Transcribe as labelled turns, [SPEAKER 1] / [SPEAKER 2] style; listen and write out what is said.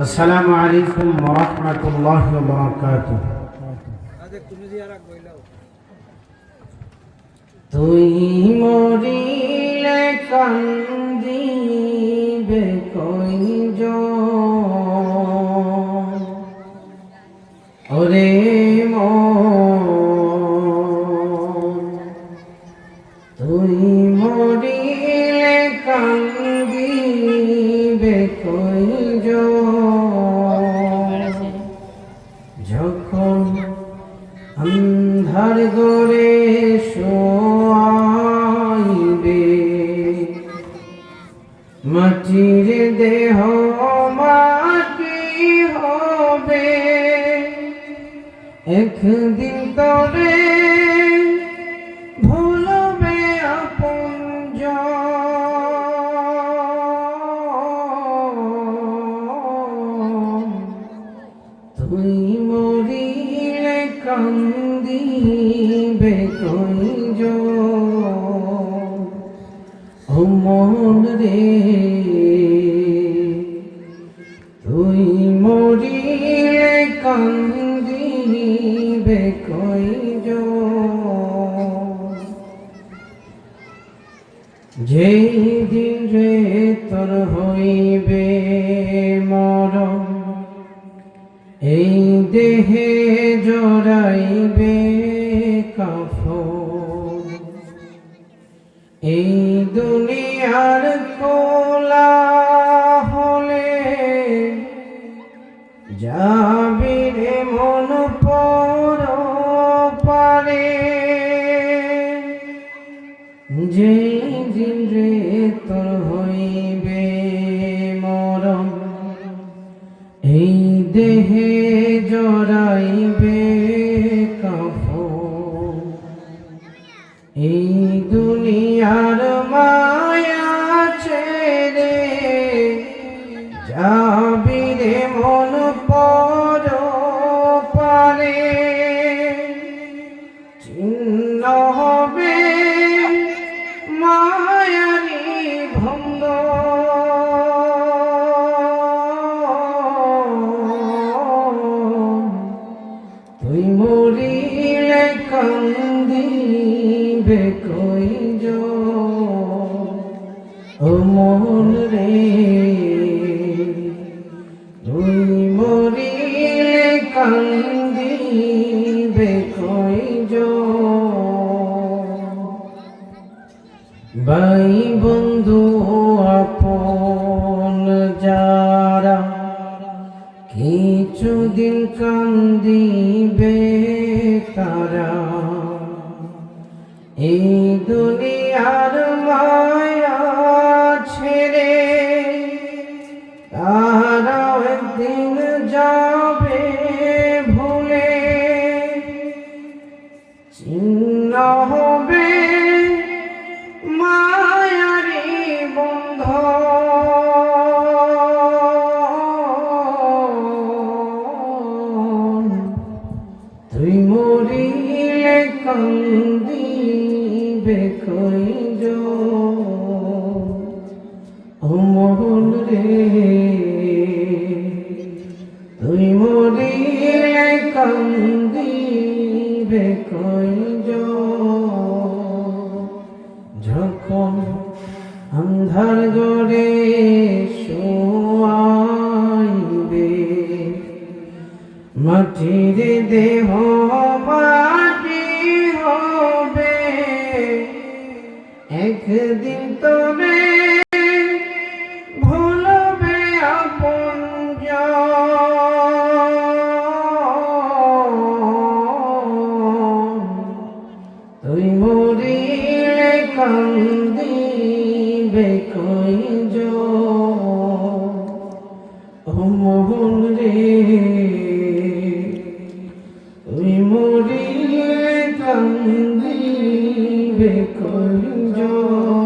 [SPEAKER 1] আসসালামু আলাইকুম ওয়া রাহমাতুল্লাহি ওয়া তুই মরিলে কান্দিবে কইজ ওরে তুই মরিলে কান্দিবে গরে শোয়াইবে। মাটির দেহ মাটি হবে। একদিন তবে কান্দিবে কইজ ও মন রে, তুই মরিলে কান্দিবে কইজ যেই দিন রে তোর হইবে মরণ এই দেহে জড়াইবে কাফন। এই দুনিয়ার কোলা হলে যাবি রে মন পর যে দিন রে এই দেহে জড়াইবে কান্দিবে কইজ ও মন রে তুই মরিলে কান্দিবে ভাই বন্ধু, আপন যারা কিছুদিন কান্দিবে তারা এই দুনিয়ার মায়া ছেড়ে তারা একদিন যাবে ভুলে। চিহ্ন হবে মায়ারি বন্ধ। তুই মরিলে কান্দিবে কইজ ও মোহন রে তুই কইজ যখন অন্ধার গড়ে শোয়াইবে মাটির দেহ মাটি একদিন তবে ভুলবে আপন তুই মরিলে কান্দিবে কইজ ও মোহন ও মোহন